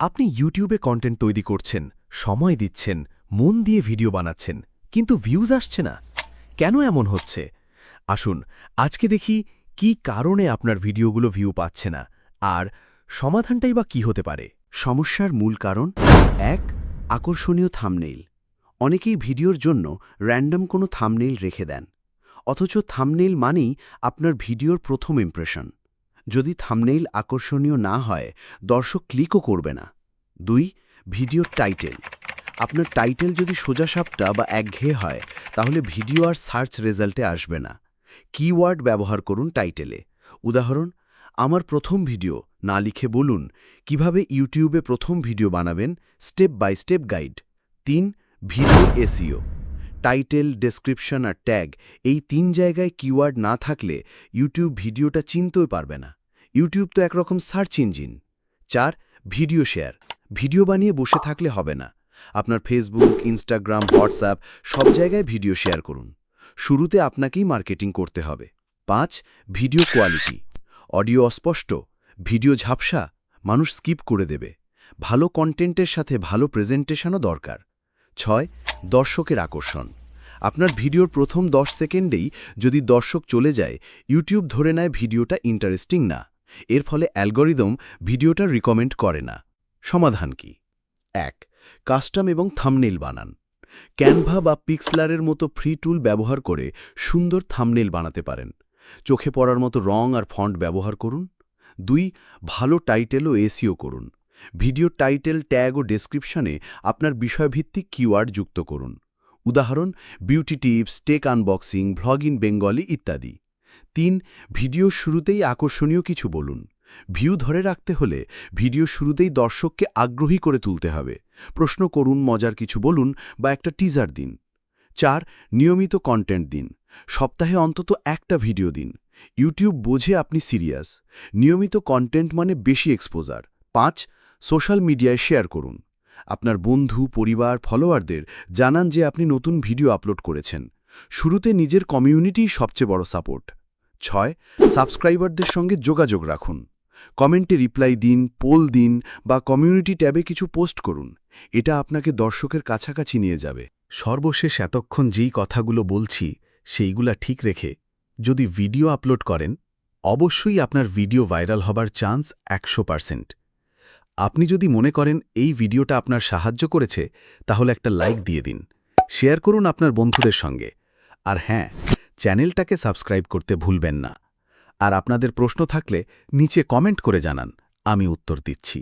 আপনি ইউটিউবে কন্টেন্ট তৈরি করছেন, সময় দিচ্ছেন, মন দিয়ে ভিডিও বানাচ্ছেন, কিন্তু ভিউজ আসছে না। কেন এমন হচ্ছে? আসুন, আজকে দেখি কি কারণে আপনার ভিডিওগুলো ভিউ পাচ্ছে না, আর সমাধানটাই বা কি হতে পারে? সমস্যার মূল কারণ? এক, আকর্ষণীয় থামনেইল অনেকেই ভিডিওর জন্য র্যান্ডম কোনো থামনেইল রেখে দেন। অথচ থামনেইল মানেই আপনার ভিডিওর প্রথম ইমপ্রেশন যদি থামনেইল আকর্ষণীয় না হয়, দর্শক ক্লিকও করবে না। দুই ভিডিও টাইটেল আপনার টাইটেল যদি সোজাসাপটা বা একঘেয়ে হয়, তাহলে ভিডিও আর সার্চ রেজাল্টে আসবে না। কিওয়ার্ড ব্যবহার করুন টাইটেলে উদাহরণ, আমার প্রথম ভিডিও না লিখে বলুন, কীভাবে ইউটিউবে প্রথম ভিডিও বানাবেন স্টেপ বাই স্টেপ গাইড তিন ভিডিও এসিও টাইটেল ডেসক্রিপশন আর ট্যাগ এই তিন জায়গায় কিওয়ার্ড না থাকলে ইউটিউব ভিডিওটা চিনতেই পারবে না। ইউটিউব তো একরকম সার্চ ইঞ্জিন চার ভিডিও শেয়ার ভিডিও বানিয়ে বসে থাকলে হবে না। আপনার ফেসবুক ইনস্টাগ্রাম হোয়াটসঅ্যাপ সব জায়গায় ভিডিও শেয়ার করুন। শুরুতে আপনাকেই মার্কেটিং করতে হবে। পাঁচ ভিডিও কোয়ালিটি অডিও অস্পষ্ট ভিডিও ঝাপসা, মানুষ স্কিপ করে দেবে। ভালো কন্টেন্টের সাথে ভালো প্রেজেন্টেশনও দরকার। ছয় দর্শকের আকর্ষণ। আপনার ভিডিওর প্রথম দশ সেকেন্ডেই যদি দর্শক চলে যায়, ইউটিউব ধরে নেয় ভিডিওটা ইন্টারেস্টিং না। এর ফলে অ্যালগরিদম ভিডিওটা রিকমেন্ড করে না। সমাধান কি? এক, কাস্টম এবং থামনেল বানান। ক্যানভা বা পিক্সলারের মতো ফ্রি টুল ব্যবহার করে সুন্দর থামনেল বানাতে পারেন। চোখে পড়ার মতো রং আর ফন্ট ব্যবহার করুন। দুই, ভালো টাইটেল ও এসিও করুন। ভিডিও টাইটেল ট্যাগ ও ডেসক্রিপশনে আপনার বিষয়ভিত্তিক কিওয়ার্ড যুক্ত করুন। উদাহরণ, beauty tips, tech unboxing, vlog in Bengali ইত্যাদি। তিন, ভিডিও শুরুতেই আকর্ষণীয় কিছু বলুন। ভিউ ধরে রাখতে হলে ভিডিও শুরুতেই দর্শককে আগ্রহী করে তুলতে হবে। প্রশ্ন করুন মজার কিছু বলুন বা একটা টিজার দিন। চার, নিয়মিত কন্টেন্ট দিন। সপ্তাহে অন্তত একটা ভিডিও দিন। ইউটিউব বোঝে আপনি সিরিয়াস। নিয়মিত কন্টেন্ট মানে বেশি এক্সপোজার। পাঁচ সোশ্যাল মিডিয়ায় শেয়ার করুন। আপনার বন্ধু, পরিবার, ফলোয়ারদের জানান যে আপনি নতুন ভিডিও আপলোড করেছেন। শুরুতে নিজের কমিউনিটিই সবচেয়ে বড় সাপোর্ট। ছয়, সাবস্ক্রাইবারদের সঙ্গে যোগাযোগ রাখুন। কমেন্টে রিপ্লাই দিন, পোল দিন বা কমিউনিটি ট্যাবে কিছু পোস্ট করুন। এটা আপনাকে দর্শকের কাছাকাছি নিয়ে যাবে। সর্বশেষ এতক্ষণ যেই কথাগুলো বলছি, সেইগুলা ঠিক রেখে যদি ভিডিও আপলোড করেন, অবশ্যই আপনার ভিডিও ভাইরাল হবার চান্স একশো পার্সেন্ট। আপনি যদি মনে করেন এই ভিডিওটা আপনার সাহায্য করেছে, তাহলে একটা লাইক দিয়ে দিন, শেয়ার করুন আপনার বন্ধুদের সঙ্গে। আর হ্যাঁ চ্যানেলটাকে সাবস্ক্রাইব করতে ভুলবেন না। আর আপনাদের প্রশ্ন থাকলে নিচে কমেন্ট করে জানান, আমি উত্তর দিচ্ছি।